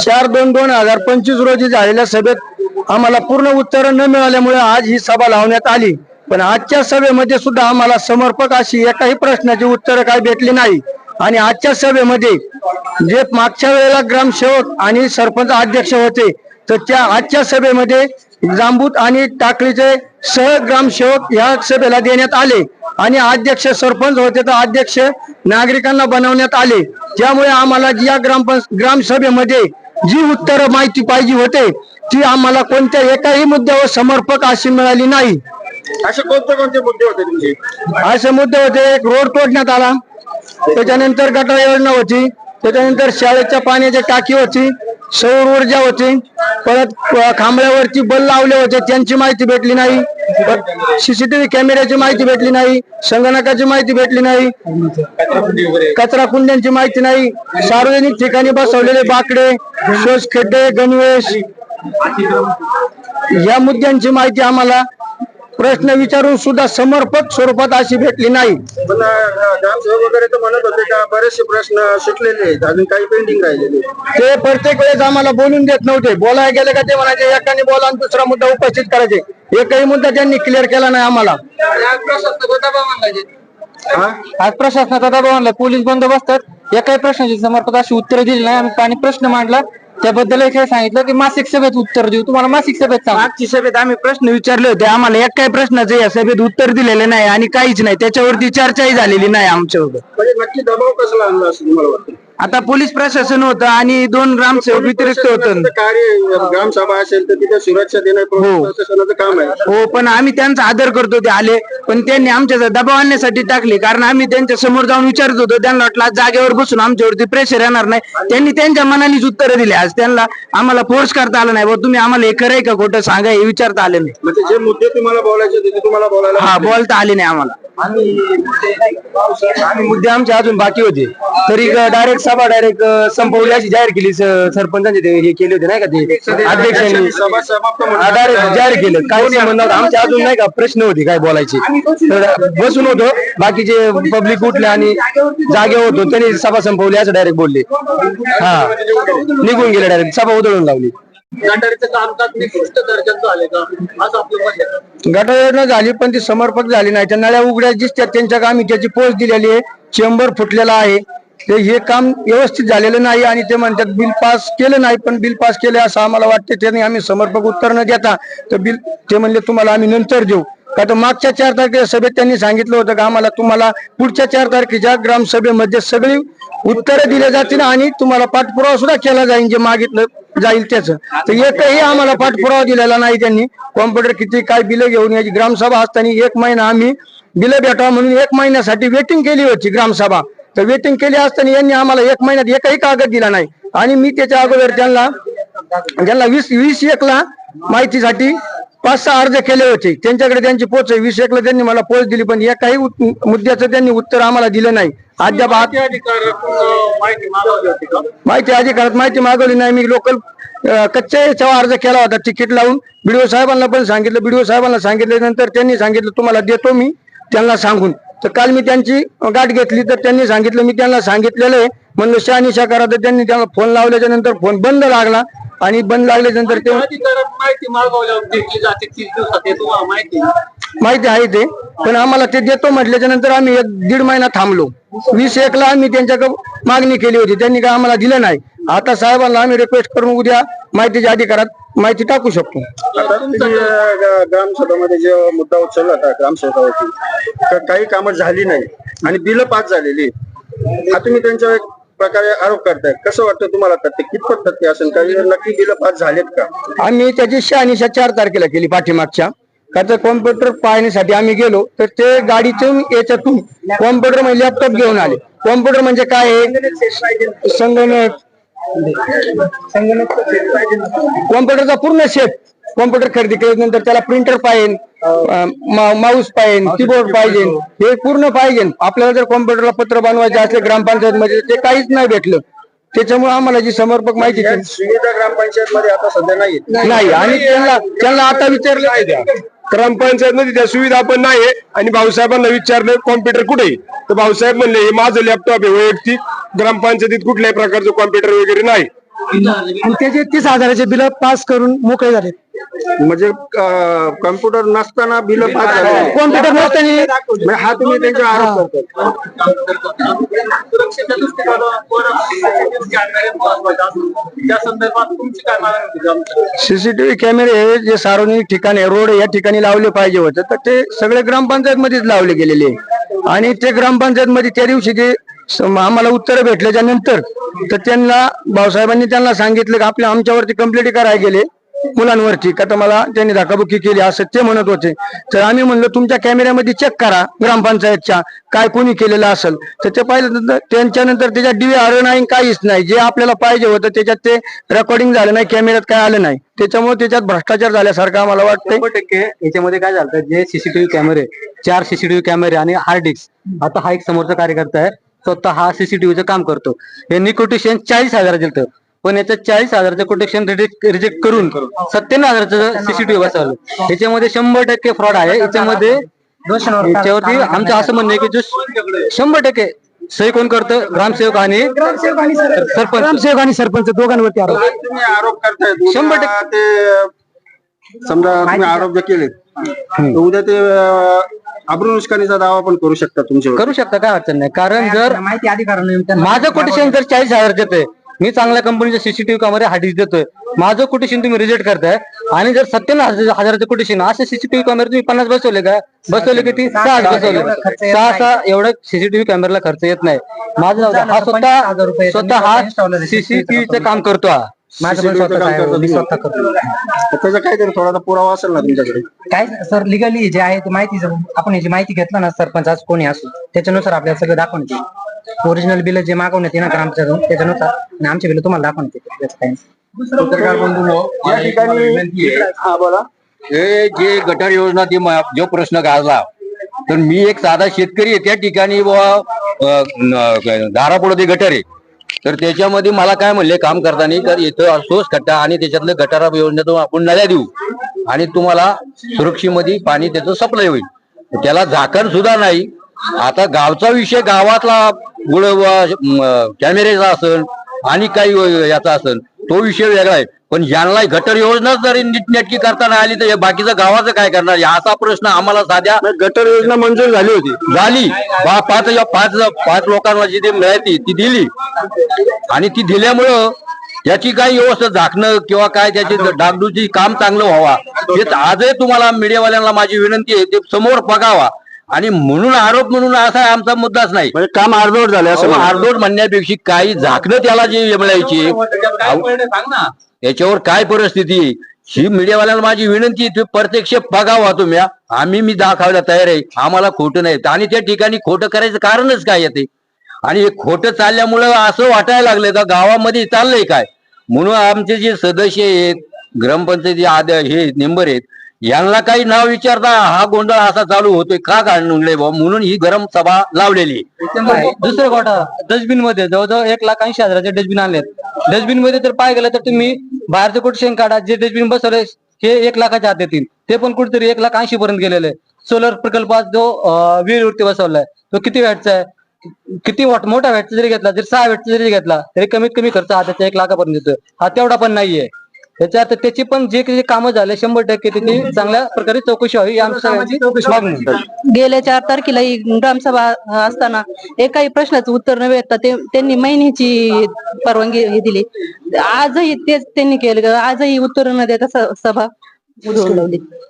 चार दोन दोन हजार पंचवीस रोजी झालेल्या सभेत आम्हाला पूर्ण उत्तर न मिळाल्यामुळे आज ही सभा लावण्यात आली. पण आजच्या सभेमध्ये सुद्धा आम्हाला समर्पक अशी एकाही प्रश्नाची उत्तरं काही भेटली नाही. आणि आजच्या सभेमध्ये जे मागच्या वेळेला ग्रामसेवक आणि सरपंच अध्यक्ष होते तर त्या आजच्या सभेमध्ये जांबूत आणि टाकळीचे सह ग्रामसेवक ह्या सभेला देण्यात आले. आणि अध्यक्ष सरपंच होते तर अध्यक्ष नागरिकांना बनवण्यात आले. त्यामुळे आम्हाला या ग्राम ग्रामसभेमध्ये जी उत्तर माहिती पाहिजे होते ती आम्हाला कोणत्या एकाही मुद्द्यावर समर्पक अशी मिळाली नाही. असे कोणते कोणते मुद्दे होते तुमचे? असे मुद्दे होते एक रोड तोडण्यात आला त्याच्यानंतर गटर योजना होती त्याच्यानंतर शाळेच्या पाण्याची टाकी होती सौर ऊर्जा होती. परत खांबळ्यावरती बल लावले होते. त्यांची माहिती भेटली नाही. सीसीटीव्ही कॅमेऱ्याची माहिती भेटली नाही. संगणकाची माहिती भेटली नाही. कचरा कुंड्यांची माहिती नाही. सार्वजनिक ठिकाणी बसवलेले बाकडे शोष खड्डे गणवेश या मुद्द्यांची माहिती आम्हाला प्रश्न विचारून सुद्धा समर्पक स्वरूपात अशी भेटली नाही. पण अं, ग्रामसेवक वगैरे तर म्हणत होते का बरेचसे प्रश्न सुटलेले आहेत अजून काही पेंडिंग राहिलेले ते प्रत्येक वेळेस आम्हाला बोलून देत नव्हते. बोलायला गेले का ते म्हणायचे एकाने बोला आणि दुसरा मुद्दा उपस्थित करायचे. एकही मुद्दा त्यांनी क्लिअर केला नाही आम्हाला. आज प्रशासनाचा दबाव आणला पोलीस बंदोबस्तात एकाही प्रश्नाची समर्पक अशी उत्तर दिली नाही. आम्ही आणि प्रश्न मांडला. त्याबद्दल काय सांगितलं की मासिक सभेत उत्तर देऊ. तुम्हाला मासिक सभेत सांग. मागची सभेत आम्ही प्रश्न विचारले होते. आम्हाला एक काही प्रश्नाचे या सभेत उत्तर दिलेले नाही आणि काहीच नाही. त्याच्यावरती चर्चाही झालेली नाही आमच्यावर म्हणजे नक्की दबाव कसला आणला असं तुम्हाला वाटतं? आता पोलीस प्रशासन होतं आणि दोन ग्रामसेवक व्यतिरिक्त होतं. कार्य ग्रामसभा असेल तर तिथे सुरक्षा देणं पोलीस प्रशासनाचं काम आहे. हो पण आम्ही त्यांचा आदर करतो ते आले. पण त्यांनी आमच्या दबाव आणण्यासाठी टाकले. कारण आम्ही त्यांच्यासमोर जाऊन विचारत होतो त्यांना वाटलं आज जागेवर बसून आमच्यावरती प्रेशर येणार नाही. त्यांनी त्यांच्या मनानेच उत्तरं दिली. आज त्यांना आम्हाला फोर्स करता आलं नाही. बुवा तुम्ही आम्हाला हे खरंय का खोटं सांगा हे विचारता आले नाही. म्हणजे जे मुद्दे तुम्हाला बोलायचे होते ते तुम्हाला बोलायला हा बोलता आले नाही आम्हाला. आम्ही मुद्दे आमचे अजून बाकी होते. तरी डायरेक्ट सभा डायरेक्ट संपवली अशी जाहीर केली स- सरपंचांनी ते हे केले होते नाही का ते? अध्यक्षांनी. सभा समाप्त म्हणून डायरेक्ट जाहीर केलं. काही संबंध नव्हता आमचे अजून नाही का प्रश्न होते काय बोलायचे. तर बसून होतो. बाकीचे पब्लिक उठले आणि जागे होतो त्यांनी सभा संपवली असं डायरेक्ट बोलले. हा निघून गेले डायरेक्ट सभा उधळून लावली. गटारीचं कामकाज निकृष्ट दर्जाचं झाले का? आज आपलं मत आहे. योजना झाली पण ती समर्पक झाली नाही. त्या नळ्या उघड्या दिसतात. त्यांच्या आम्ही त्याची पोच दिलेली आहे. चेंबर फुटलेला आहे. ते हे काम व्यवस्थित झालेलं नाही आणि ते म्हणतात बिल पास केलं नाही पण बिल पास केले असं आम्हाला वाटते. त्याने आम्ही समर्पक उत्तर न देता तर बिल ते म्हणले तुम्हाला आम्ही नंतर देऊ. का तर मागच्या चार तारखेच्या सभेत त्यांनी सांगितलं होतं का आम्हाला तुम्हाला पुढच्या चार तारखेच्या ग्रामसभेमध्ये सगळी उत्तरं दिले जातील आणि तुम्हाला पाठपुरावा सुद्धा केला जाईल जे मागितलं जाईल त्याचं. तर एकही आम्हाला पाठपुरावा दिलेला नाही त्यांनी. कॉम्प्युटर किती काय बिलं घेऊन याची ग्रामसभा असताना एक महिना आम्ही बिलं भेटावा म्हणून एक महिन्यासाठी वेटिंग केली होती ग्रामसभा. तर वेटिंग केली असताना यांनी आम्हाला एक महिन्यात एकही कागद दिला नाही. आणि मी त्याच्या अगोदर त्यांना त्यांना वीस वीस एकला माहितीसाठी पाच सहा अर्ज केले होते. त्यांच्याकडे त्यांची पोच आहे. वीस एकला त्यांनी मला पोच दिली पण एकाही उत- मुद्द्याचं त्यांनी उत्तर आम्हाला दिलं नाही. अद्याप माहिती अधिकारात माहिती मागवली नाही. मी लोकल कच्च्या याच्यावर अर्ज केला होता तिकीट लावून. बीडीओ साहेबांना पण सांगितलं. बीडीओ साहेबांना सांगितल्यानंतर त्यांनी सांगितलं तुम्हाला देतो मी त्यांना सांगून. तर काल मी त्यांची गाठ घेतली तर त्यांनी सांगितलं. मी त्यांना सांगितलेलं आहे. म्हणलं शहानिशा करा. तर त्यांनी त्यांना फोन लावल्याच्या नंतर फोन बंद लागला. आणि बंद लागल्याच्या नंतर ते माहिती मागवल्यावर घेतली जाते तीस दिवसात हे तुम्हाला माहिती आहे. माहिती आहे ते. पण आम्हाला ते देतो म्हटल्याच्या नंतर आम्ही एक दीड महिना थांबलो. वीस एकला आम्ही त्यांच्याकडे मागणी केली होती. त्यांनी काय आम्हाला दिलं नाही. आता साहेबांना आम्ही रिक्वेस्ट करून उद्या माहितीच्या अधिकारात माहिती टाकू शकतो. आता तुम्ही अं, ग्रामसभामध्ये जे मुद्दा उचलला होता ग्रामसेवकावरती तर काही कामं झाली नाही. आणि बिलं पास झालेली हा तुम्ही त्यांच्यावर एक प्रकारे आरोप करताय कसं वाटतं तुम्हाला तर ते कितपत तथ्य असेल? काही नक्की बिलं पास झालेत का? आम्ही त्याची शहानिशा चार तारखेला केली पाठीमागच्या. का तर कॉम्प्युटर पाहण्यासाठी आम्ही गेलो तर ते गाडीतून याच्यातून कॉम्प्युटर म्हणजे लॅपटॉप घेऊन आले. कॉम्प्युटर म्हणजे काय आहे? संगणक. कॉम्प्युटरचा पूर्ण सेट कॉम्प्युटर खरेदी केल्यानंतर त्याला प्रिंटर पाहिजे. माऊस पाहिजे कीबोर्ड पाहिजे हे. पूर्ण पाहिजे. आपल्याला जर कॉम्प्युटरला पत्र बनवायचे असले ग्रामपंचायत मध्ये ते काहीच नाही भेटलं. त्याच्यामुळे आम्हाला जी समर्पक माहिती सुविधा ग्रामपंचायत मध्ये आता सध्या नाही नाही आणि त्यांना त्यांना आता विचारलं ग्रामपंचायत मध्ये त्या सुविधा पण नाही आणि भाऊसाहेबांना विचारलं कॉम्प्युटर कुठे आहे? तर भाऊसाहेब म्हणले हे माझं लॅपटॉप आहे वैयक्तिक. ग्रामपंचायतीत कुठल्याही प्रकारचं कॉम्प्युटर वगैरे नाही. आणि त्याचे तीस हजाराचे बिल पास करून मोकळे झाले म्हणजे कम्प्युटर नसताना बिल पास झाले कॉम्प्युटर नसताना. म्हणजे हा तुम्ही त्यांचा आरोप करता सीसीटीव्ही कॅमेरे हे जे सार्वजनिक ठिकाणी रोड या ठिकाणी लावले पाहिजे होते तर ते सगळे ग्रामपंचायत मध्येच लावले गेलेले. आणि ते ग्रामपंचायत मध्ये त्या दिवशी जे आम्हाला उत्तर भेटल्याच्या नंतर तर त्यांना भाऊसाहेबांनी त्यांना सांगितलं की आपल्या आमच्यावरती कंप्लेंट करायला गेले. मुलांवरती. का तर मला त्यांनी धक्काबुक्की केली असं ते म्हणत होते. तर आम्ही म्हणलो तुमच्या कॅमेऱ्यामध्ये चेक करा ग्रामपंचायतच्या काय कोणी केलेलं असेल. तर ते पाहिलं नंतर त्यांच्यानंतर त्याच्यात डिवे आलं नाही काहीच नाही. जे आपल्याला पाहिजे होतं त्याच्यात ते रेकॉर्डिंग झालं नाही कॅमेऱ्यात काय आलं नाही. त्याच्यामुळे त्याच्यात भ्रष्टाचार झाल्यासारखं आम्हाला वाटतं टक्के याच्यामध्ये काय झालं जे सीसीटीव्ही कॅमेरे चार सीसीटीव्ही कॅमेरे आणि हार्ड डिस्क आता हा एक समोरचा कार्यकर्ता आहे स्वतः हा सीसीटीव्हीचं काम करतो. हे कोटेशन चाळीस हजार दिलं पण याचं चाळीस हजारचं कोटेशन रिजेक्ट करून सत्त्याण्णव हजाराचं सीसीटीव्ही बसवलं. याच्यामध्ये शंभर टक्के फ्रॉड आहे. याच्यामध्ये याच्यावरती आमचं असं म्हणणं आहे की जो शंभर टक्के सही कोण करतं? ग्रामसेवक आणि सरपंच. ग्रामसेवक आणि सरपंच दोघांवरती आरोप. तुम्ही आरोप करताय. शंभर ते समजा तुम्ही आरोप जर केले तर उद्या ते अब्रू नुकसानीचा दावा पण करू शकता तुमच्यावर करू शकता काय अडचण नाही. कारण जर माहिती अधिकार माझं कोटेशन जर चाळीस हजार देतोय मी चांगल्या कंपनीचं सीसीटीव्ही कॅमेरे हार्डिस्क देतोय. माझं कोटेशन तुम्ही रिजेक्ट करताय. आणि जर सत्त्याण्णव हजाराचं कोटेशन असे सीसीटीव्ही कॅमेरे तुम्ही पन्नास बसवले का? बसवले किती? सहा आठ बसवले. सहा सहा एवढं सीसीटीव्ही कॅमेराला खर्च येत नाही. माझं. हा स्वतः स्वतः हा सीसीटीव्हीचं काम करतो हा. माझं पण CCTV चं स्वतःच काम आहे. करता मी तुम्ही. स्वतः करतो. तर त्याचा थोडासा पुरावा असेल ना तुमच्याकडे? काय? सर लिगली जे आहे ते माहिती आपण याची माहिती घेतलं ना सरपंच आज कोणी असो त्याच्यानुसार आपल्याला सगळं येईल ओरिजिनल बिल जे मागवण्यात येणार ग्रामच्याकडून त्याच्यानुसार आणि आमचे बिल तुम्हाला दाखवण्यात येतील त्याचं काही नाही. पत्रकार बंधूंनो, या ठिकाणी हा बोला. हे जे गटार योजना ती म- जो प्रश्न गाजला तर मी एक साधा शेतकरी आहे त्या ठिकाणी बुवा दारापुढे ते गटर आहे तर त्याच्यामध्ये मला काय म्हणले काम करताना तर इथं सोस खड्डा आणि त्याच्यातलं गटारा योजनेतून आपण नळ्या देऊ. आणि तुम्हाला सुरक्षेमध्ये पाणी त्याचं सप्लाय होईल. त्याला झाकण सुद्धा नाही. आता गावचा विषय गावातला गुळ कॅमेरेचा असेल आणि काही याचा असेल तो विषय वेगळा आहे. पण ज्यांना गटर योजना जरी नीटनेटकी करताना आली तर बाकीचं गावाचं काय करणार? असा प्रश्न आम्हाला साध्या गटर योजना मंजूर झाली होती. झाली. पाच पाच पाच लोकांना जी ती मिळाली ती दिली. आणि ती दिल्यामुळं त्याची काही व्यवस्था झाकणं किंवा काय त्याची डागडूची काम चांगलं व्हावा. हे आजही तुम्हाला मीडियावाल्यांना माझी विनंती आहे ते समोर बघावा. आणि म्हणून आरोप म्हणून असा आमचा मुद्दाच नाही म्हणजे काम अर्धवट झाले असं म्हणा. अर्धवट म्हणण्यापेक्षा काही झाकणं त्याला जी मिळायची त्याच्यावर काय परिस्थिती? ही मीडियावाल्यांना माझी विनंती आहे, तुम्ही प्रत्यक्ष बघावा तुम्ही हा. आम्ही मी दाखवायला तयार आहे आम्हाला खोटं नाही आणि त्या ठिकाणी खोटं करायचं कारणच काय येते आणि हे खोटं चालल्यामुळं असं वाटायला लागलं का गावामध्ये चाललंय काय म्हणून आमचे जे सदस्य आहेत ग्रामपंचायती आद हे मेंबर आहेत यांना काही नाव विचारता हा गोंधळ असा चालू होतोय का काढून म्हणून ही गरम सभा लावलेली. आहे. दुसरं घोटाळा डस्टबिनमध्ये जवळजवळ एक लाख ऐंशी हजाराचे डस्टबिन आणलेत. डस्टबिनमध्ये तर पाय गेलं तर तुम्ही बाहेरचं कोटेशन काढा जे डस्टबिन बसवले हे एक लाखाच्या हात येतील. ते पण कुठेतरी एक लाख ऐंशी पर्यंत गेलेले सोलर प्रकल्पात जो विहिरीवरती बसवलाय तो किती वॅटचा आहे? किती वॉट मोठा वॅटचा जरी घेतला जर सहा वॅटचा जरी घेतला तरी कमीत कमी खर्च हा त्याच्या एक लाखापर्यंत येतोय. हा तेवढा पण नाहीये. त्याच्या अर्थ त्याची पण जे काही कामं झाले शंभर टक्के त्याची चांगल्या प्रकारे चौकशी व्हावी ही सगळ्यांची मागणी गेल्या चार तारखेला ही ग्रामसभा असताना एकाही प्रश्नाचं उत्तर न भेटता ते त्यांनी महिन्याची परवानगी हे दिली. आजही तेच त्यांनी केलं आजही उत्तर न देता स- सभा